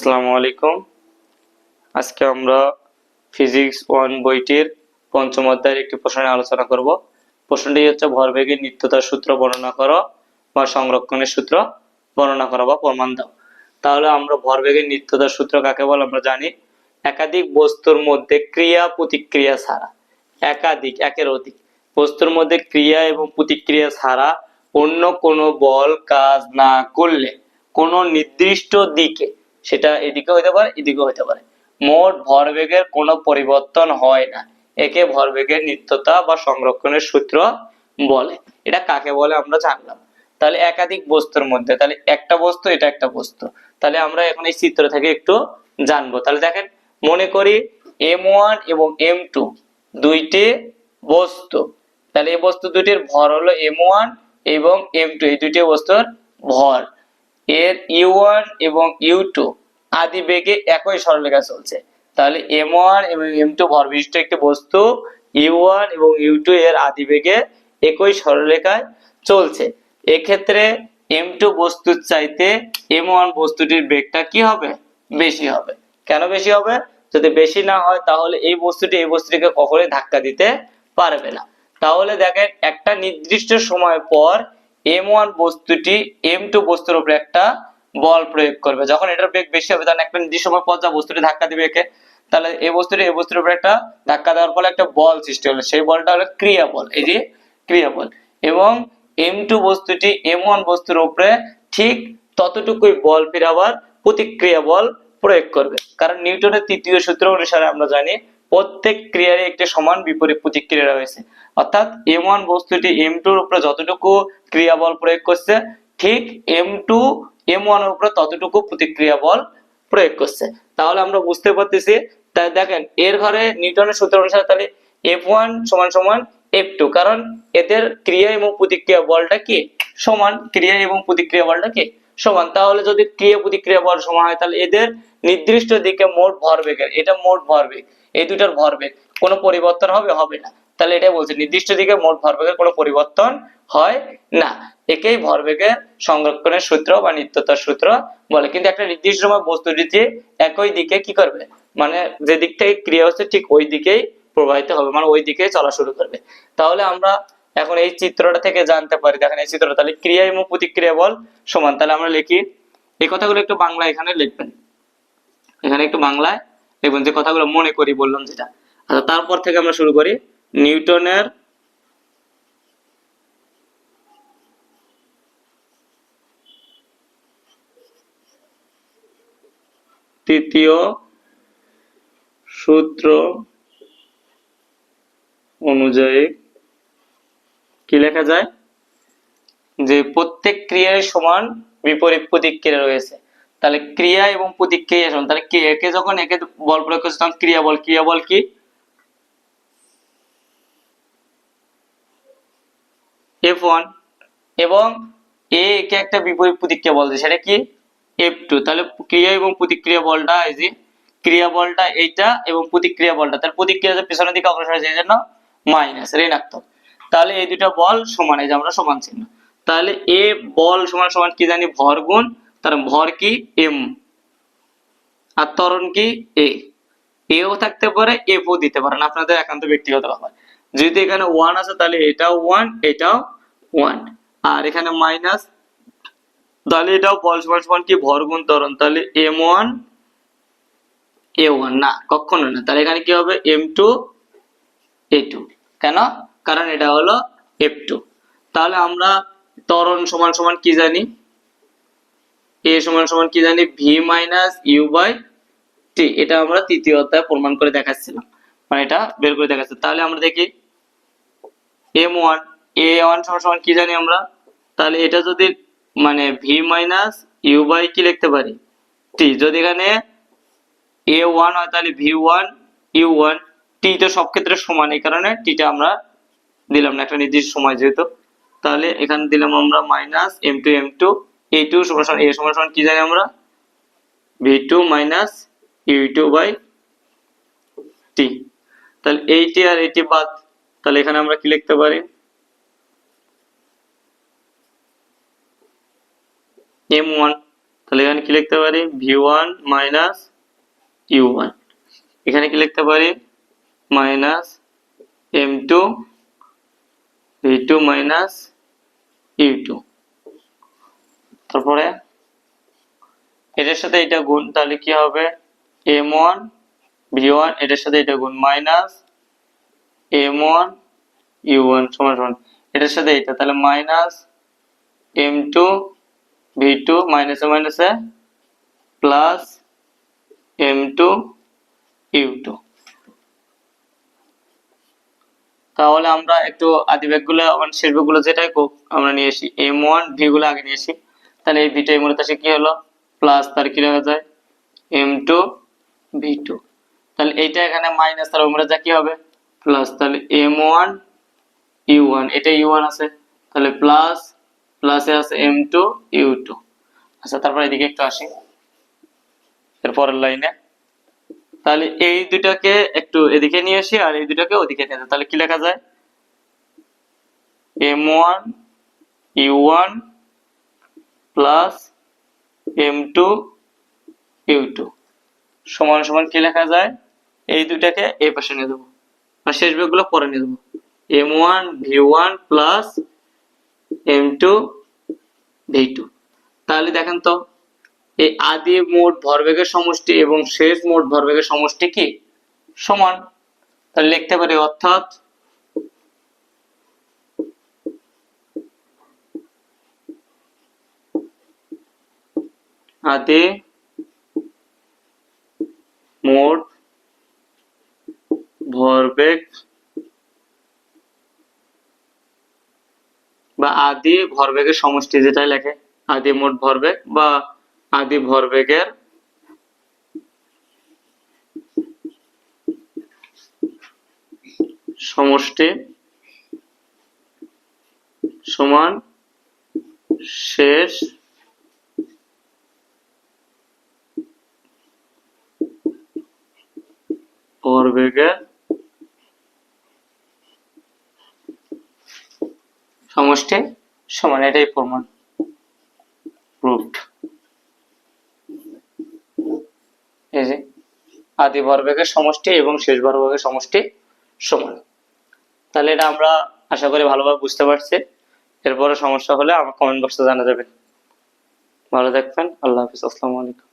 আসসালামু আলাইকুম। আজকে আমরা ফিজিক্স ওয়ান বইটির পঞ্চম অধ্যায়ের একটি প্রশ্ন আলোচনা করব। প্রশ্নটি হচ্ছে ভরবেগের নিত্যতার সূত্র বর্ণনা করো বা সংরক্ষণের সূত্র বর্ণনা করো বা প্রমাণ দাও। তাহলে আমরা ভরবেগের নিত্যতার সূত্র কাকে বলে আমরা জানি? একাধিক বস্তুর মধ্যে ক্রিয়া প্রতিক্রিয়া ছাড়া। একাধিক, একের অধিক। বস্তুর মধ্যে ক্রিয়া এবং প্রতিক্রিয়া ছাড়া অন্য কোনো বল, কাজ না করলে কোনো নির্দিষ্ট দিকে সেটা এদিকে হতে পারে এদিকে হতে পারে। মোট ভরবেগের কোনো পরিবর্তন হয় না। একে ভরবেগের নিত্যতা বা সংরক্ষণের সূত্র বলে। এটা কাকে বলে আমরা জানলাম। তাহলে একাধিক বস্তুর মধ্যে, তাহলে একটা বস্তু, এটা একটা বস্তু। তাহলে আমরা এখন এই চিত্র থেকে একটু জানব। তাহলে দেখেন, মনে করি এম ওয়ান এবং এম টু দুইটি বস্তু। তাহলে এই বস্তু দুটির ভর হলো এম ওয়ান এবং এম টু। এই দুটি বস্তুর ভর। এর ইউ ওয়ান এবং ইউ টু আদি বেগে একই সরলরেখা চলছে। তাহলে এম ওয়ান এবং এম টু ভর বিশিষ্ট একটি বস্তু ইউ ওয়ান এবং ইউ টু এর আদি বেগে একই সরলরেখায় চলছে। এক্ষেত্রে এম টু বস্তুর চাইতে এম ওয়ান বস্তুটির বেগটা কি হবে? বেশি হবে। কেন বেশি হবে? যদি বেশি না হয়, তাহলে এই বস্তুটি এই বস্তুটিকে কখনোই ধাক্কা দিতে পারবে না। তাহলে দেখেন, একটা নির্দিষ্ট সময় পর এম ওয়ান বস্তুটি এম টু বস্তুর উপরে একটা বল প্রয়োগ করবে। যখন এটার বেগ বেশি হবে, তখন একটা নির্দিষ্ট সময় পর যা বস্তুটি ধাক্কা দিবে একে, তাহলে এই বস্তুটি এই বস্তুর উপরে একটা ধাক্কা দেওয়ার ফলে একটা বল সৃষ্টি হলো। সেই বলটা হলো ক্রিয়া বল, এই যে ক্রিয়া বল। এবং এম টু বস্তুটি এম ওয়ান বস্তুর উপরে ঠিক ততটুকুই বল ফিরে আবার প্রতিক্রিয়া বল প্রয়োগ করবে। কারণ নিউটনের তৃতীয় সূত্র অনুসারে আমরা জানি প্রত্যেক ক্রিয়ারই একটি সমান বিপরীত প্রতিক্রিয়া রয়েছে। অর্থাৎ এম ওয়ান বস্তুটি এম টুর উপরে যতটুকু ক্রিয়া বল প্রয়োগ করছে, ঠিক এম টু এম ওয়ানের উপরে ততটুকু প্রতিক্রিয়া বল প্রয়োগ করছে। তাহলে আমরা বুঝতে পারতেছি তাই দেখেন, এর ঘরে নিউটনের সূত্র অনুসারে তাহলে এফ ওয়ান সমান সমান এফ টু কারণ এদের ক্রিয়া এবং প্রতিক্রিয়া বলটা কি? সমান, ক্রিয়া এবং প্রতিক্রিয়া বলটা কি? সমান। তাহলে যদি ক্রিয়া প্রতিক্রিয়া বল সমান হয়, তাহলে এদের নির্দিষ্ট দিকে মোট ভরবেগের, এটা মোট ভরবেগ। এই দুটার ভরবেগ কোনো পরিবর্তন হবে হবে না। তাহলে এটাই বলছে, নির্দিষ্ট দিকে মোট ভরবেগের কোনো পরিবর্তন হয় না। একেই ভরবেগের সংরক্ষণের সূত্র বা নিত্যতার সূত্র বলে। কিন্তু একটা নির্দিষ্ট সময় বস্তু বস্তুটিতে একই দিকে কি করবে? মানে যে দিক থেকে ক্রিয়া হচ্ছে ঠিক ওই দিকেই প্রবাহিত হবে মানে ওই দিকেই চলা শুরু করবে। তাহলে আমরা এখন এই চিত্রটা থেকে জানতে পারি। দেখেন এই চিত্রটা, তাহলে ক্রিয়া এবং প্রতিক্রিয়া বল সমান। তাহলে আমরা লিখি, এই কথাগুলো একটু বাংলা এখানে লিখবেন। এখানে একটু বাংলায় দেখবেন যে কথাগুলো মনে করি বললাম যেটা। আচ্ছা তারপর থেকে আমরা শুরু করি। নিউটনের তৃতীয় সূত্র অনুযায়ী কি লেখা যায়? যে প্রত্যেক ক্রিয়ার সমান বিপরীত প্রতিক্রিয়া রয়েছে। তাহলে ক্রিয়া এবং প্রতিক্রিয়া সমান তাহলে একে যখন একে বল প্রয়োগ করছে তখন ক্রিয়া বল ক্রিয়া বল কি? এফ ওয়ান এবং এ একে একটা বিপরীত প্রতিক্রিয়া বলছে সেটা কি? এফ টু তাহলে ক্রিয়া এবং প্রতিক্রিয়া বলটা এই যে, ক্রিয়া বলটা এইটা এবং প্রতিক্রিয়া বলটা, তাহলে প্রতিক্রিয়া যে পিছনের দিকে অগ্রসর হয়েছে, এই জন্য মাইনাস ঋণাত্মক। তাহলে এই দুটো বল সমান, এই যে আমরা সমান চিহ্ন। তাহলে এ বল সমান সমান কি জানি? ভর গুণ তার ভর কি? এম। আর ত্বরণ কি? এ। এও থাকতে পারে এফ ও দিতে পারেন আপনাদের একান্ত ব্যক্তিগত ব্যাপার। যদি এখানে ওয়ান আছে, তাহলে এটাও ওয়ান এটাও ওয়ান আর এখানে মাইনাস তাহলে এটাও বল সমান সমান কি? ভর গুণ ত্বরণ। তাহলে এম ওয়ান এ ওয়ান না, কখনো না। তাহলে এখানে কি হবে? এম টু এ টু কেন? কারণ এটা হলো এফ টু তাহলে আমরা ত্বরণ সমান সমান কি জানি? এ সমান সমান কি জানি? V minus U by T এটা আমরা তৃতীয় অধ্যায়ে প্রমাণ করে দেখাচ্ছিলাম। মানে এটা বের করে দেখাচ্ছি। তাহলে আমরা দেখি। এম ওয়ান এ ওয়ান সমান সমান কি জানি আমরা? তাহলে এটা যদি মানে ভি মাইনাস ইউ বাই কি লিখতে পারি? টি যদি এখানে এ ওয়ান হয়, তাহলে V one U one T তো সব ক্ষেত্রে সমান। এই কারণে টিটা আমরা দিলাম না। একটা নির্দিষ্ট সময় যেহেতু। তাহলে এখানে দিলাম আমরা minus M two M two A two সমান সমান এ সমান সমান কি জানি আমরা? V two minus U two তাহলে এইটি আর এইটি বাদ, তাহলে এখানে আমরা কি লিখতে পারি? এম ওয়ান তাহলে এখানে কি লিখতে পারি? V one minus U one এখানে কি লিখতে পারি? Minus M two V two minus U two তারপরে এটার সাথে এটা গুণ, তাহলে কি হবে? এম ওয়ান ভি ওয়ান এটার সাথে এটা গুণ minus M one U one সমান সমান। এটার সাথে এটা, তাহলে minus M two V two মাইনাসে মাইনাসে plus M two U two তাহলে আমরা একটু আদি ব্যাগগুলো মানে ব্যাগগুলো যেটাই আমরা নিয়ে আসি। এম ওয়ান ভি গুলো আগে নিয়ে আসি। তাহলে এই ভিটা মূলত আসে কি হলো? প্লাস তার কি লেখা যায়? এম টু ভি টু তাহলে এইটা এখানে মাইনাস তার আমরা যা কি হবে? প্লাস তাহলে এম ওয়ান ইউ ওয়ান এটা ইউ ওয়ান আছে। তাহলে প্লাস প্লাসে আছে এম টু ইউ টু আচ্ছা তারপর এদিকে একটু আসি। এর পরের লাইনে। তাহলে এই দুটাকে একটু এদিকে নিয়ে আসি আর এই দুটাকে ওদিকে নিয়ে আসি। তাহলে কি লেখা যায়? M one U one plus M two U two সমান সমান কি লেখা যায়? এই দুটাকে এই পাশে নিয়ে দেবো। আর শেষ বেগগুলো পরে নিয়ে দেবো। M one V one plus M two V two তাহলে দেখেন তো, এই আদি মোট ভরবেগের সমষ্টি এবং শেষ মোট ভরবেগের সমষ্টি কি? সমান। তাহলে লিখতে পারি অর্থাৎ আদি, মোট, ভরবেগ, বা আদি ভরবেগের সমষ্টি যেটা লেখে, আদি মোট ভরবেগ বা আদি ভরবেগের সমষ্টি সমান শেষ ভরবেগের সমষ্টি সমান, এটাই প্রমাণ। আদি ভরবেগের সমষ্টি এবং শেষ ভরবেগের সমষ্টি সমান। তাহলে এটা আমরা আশা করি ভালোভাবে বুঝতে পারছি। এরপরে সমস্যা হলে আমার কমেন্ট বক্সে জানা যাবে। ভালো থাকবেন, আল্লাহ হাফিজ, আসসালামু আলাইকুম।